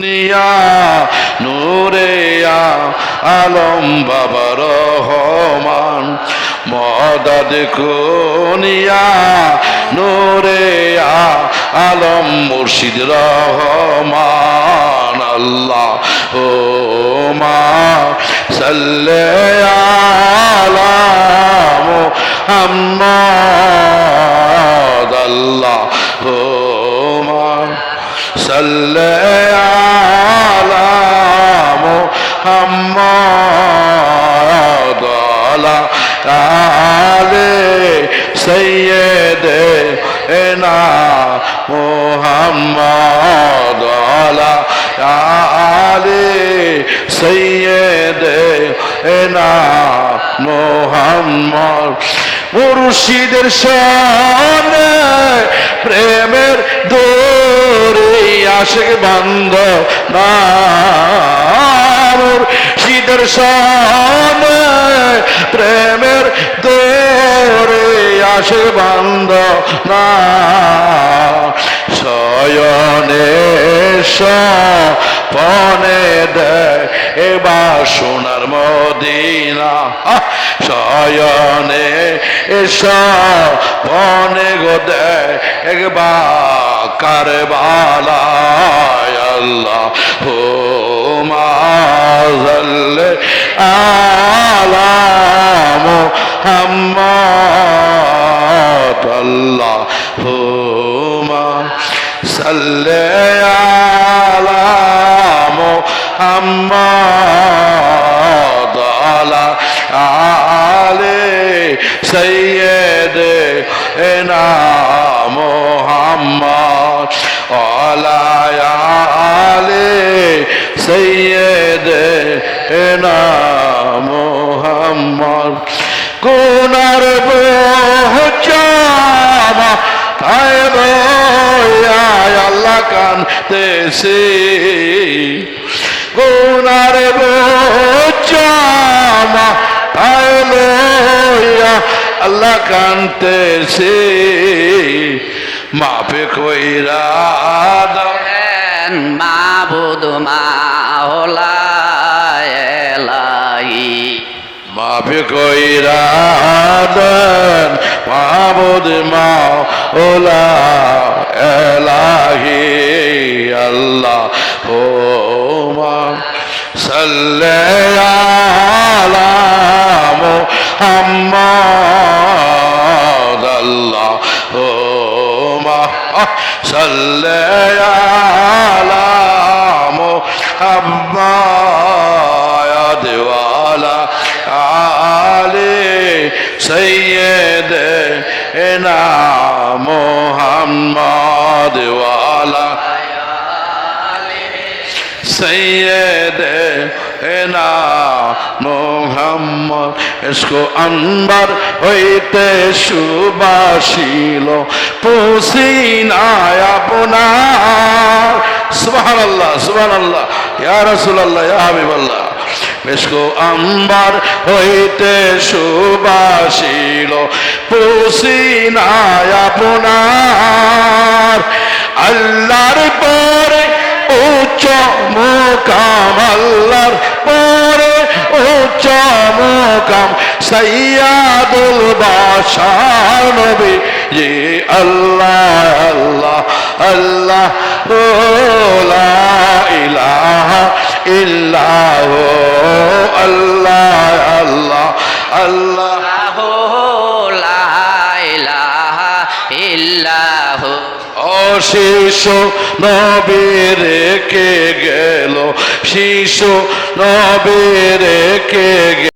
নিয়া, নূরে আলম বাবা রহমান, মদদ কুনিয়া নূরে আলম মুর্শিদ রহমান আল্লাহ ও মা সাল্লে আলা মুহাম্মদ আল্লাহ ও মা সাল্লে আলা আলে সৈয়দে এনা মুহাম্মদ আলা আলে সৈয়দে এনা মুহাম্মদ মুর্শিদের সামনে প্রেমের দোরে আশেক বান্ধ মুর্শিদের সামনে প্রেমের দোরে আশেক বান্ধ, না, শয়নে পনে দেয় সোনার মদিনা! শয়নে এস পনে গো একবার কারবালায় আল্লাহ হো মাজাল্লে আলাম হাম্মাদ আল্লাহ হো মা সাল্লে আলাম হাম্মাদ আলা আলে সৈয়দ এনা মোহাম্মদ। আলে সৈয়দ এনা মোহাম্মদ। কোনার বোঝামা তাই রয়ায় আল্লাহ কানতেছে গুনার বোঝামা তাই লইয়া আল্লাহ কানতেছে মাপে কইরা দাও। দেন মাবুদ মাওলা মাফি কইরা দেন মাহবুদ মা ওলা এলাহি আল্লাহ। ও মা সাল্লে আলা মুহাম্মদ মা সাল্লে আলা মুহাম্মদ ওয়ালা আলে সৈয়দ মোহাম্মদ ওয়ালা মোহাম্মদ, এসকো আনবার হইতে সুবাসিল পুসিনায় আপনার। সুবহানাল্লাহ সুবহানাল্লাহ, ইয়া রাসূলুল্লাহ, ইয়া হাবিবাল্লাহ। বেশকো আম্বার হইতে সুবাসিল পুসিনায় আপনার। আল্লাহর পরে উচ্চ মোকাম, আল্লাহর উচ্চ মোকাম সৈয়াদুল বাসার নবী। জি আল্লাহ আল্লাহ আল্লাহ ও লা ইলাহা ইল্লাহ আল্লাহ আল্লাহ আল্লাহ। ইল্লাহ। অশিশু নবীর কে গেল শিশু নবীর কে